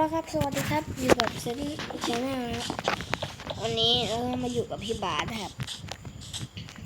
แล้วครับ สวัสดีครับ อยู่กับเซรีชาแนลนะครับวันนี้เรามาอยู่กับพี่บาสนะครับ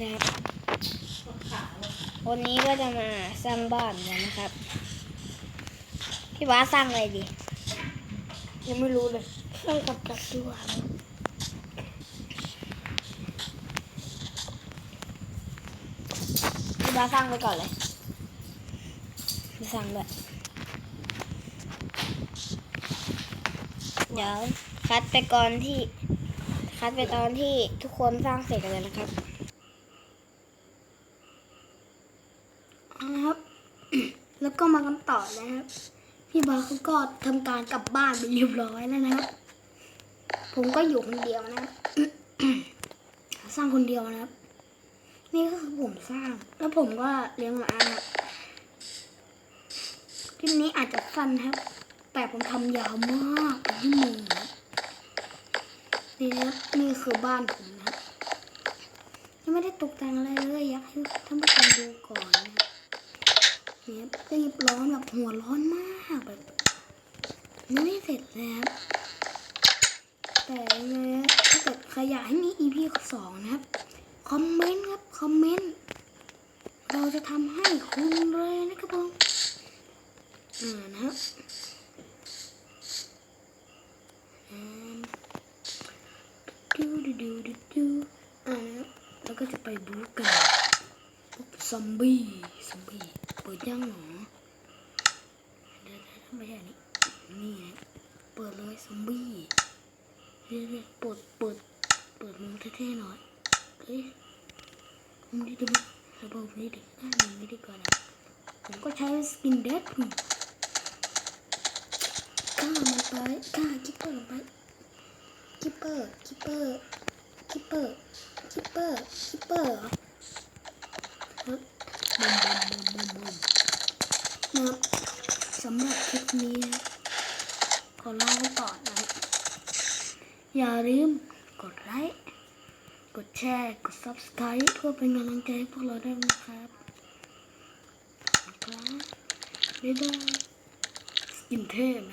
นะครับ วันนี้ก็จะมาสร้างบ้านกันนะครับ พี่บาสสร้างอะไรดี ยังไม่รู้เลยสร้างกับดักดีกว่าพี่บาสสร้างไปก่อนเลยพี่สร้างด้วย เดี๋ยวคัดไปก่อนที่ คัดไปตอนที่ทุกคนสร้างเสร็จกันเลยนะครับเอาละครับ แล้วก็มากันต่อนะครับ พี่บาเขาก็ทำการกลับบ้านไปเรียบร้อยแล้วนะครับ ผมก็อยู่คนเดียวนะครับสร้างคนเดียวนะครับ นี่ก็คือผมสร้าง แล้วผมก็เลี้ยงหมานะครับคลิปนี้อาจจะ สั้นครับ แต่ผมทำยาวมากเป็นชั่วโมงนะครับนี่นะครับนี่คือบ้านผมนะยังไม่ได้ตกแต่งอะไรเลยอยากให้ท่านผู้ชมดูก่อนนะเนี่ยรีบร้อนแบบหัวร้อนมากแบบยังไม่เสร็จเลยครับแต่ยังไงนะถ้าเกิดใครอยากให้มี EP สองนะครับคอมเมนต์ครับคอมเมนต์เราจะทำให้คุณเลยนะครับผม อ่านะครับอ่าดูดูดูดูดูอ่านะแล้วก็จะไปบู๊กันซอมบี้ซอมบี้เปิดยังหรอเดี๋ยวไมใช่นี้นี่นะเปิดเลยซอมบี้เดี๋ยวเปิดเปิดเปิดมุมเท่ๆหน่อยเฮ้ยมุมนี้ดีไหมระบบนี้ดีอ่ามุมนี้ดีกว่านะผมก็ใช้สกินเดดพุ่กล้ามันไป กล้าคิปเปอร์ลงไปคิปเปอร์คิปเปอร์คิปเปอร์คิปเปอร์คิปเปอร์เหรอฮึบบุมบุมบุมบุมบุมนะครับสำหรับคลิปนี้ขอเล่าไปก่อนนะอย่าลืมกดไลค์กดแชร์ กด subscribe เพื่อเป็นกำลังใจให้พวกเราด้วยนะครับนะครับบ๊ายบายกินเท่ไหม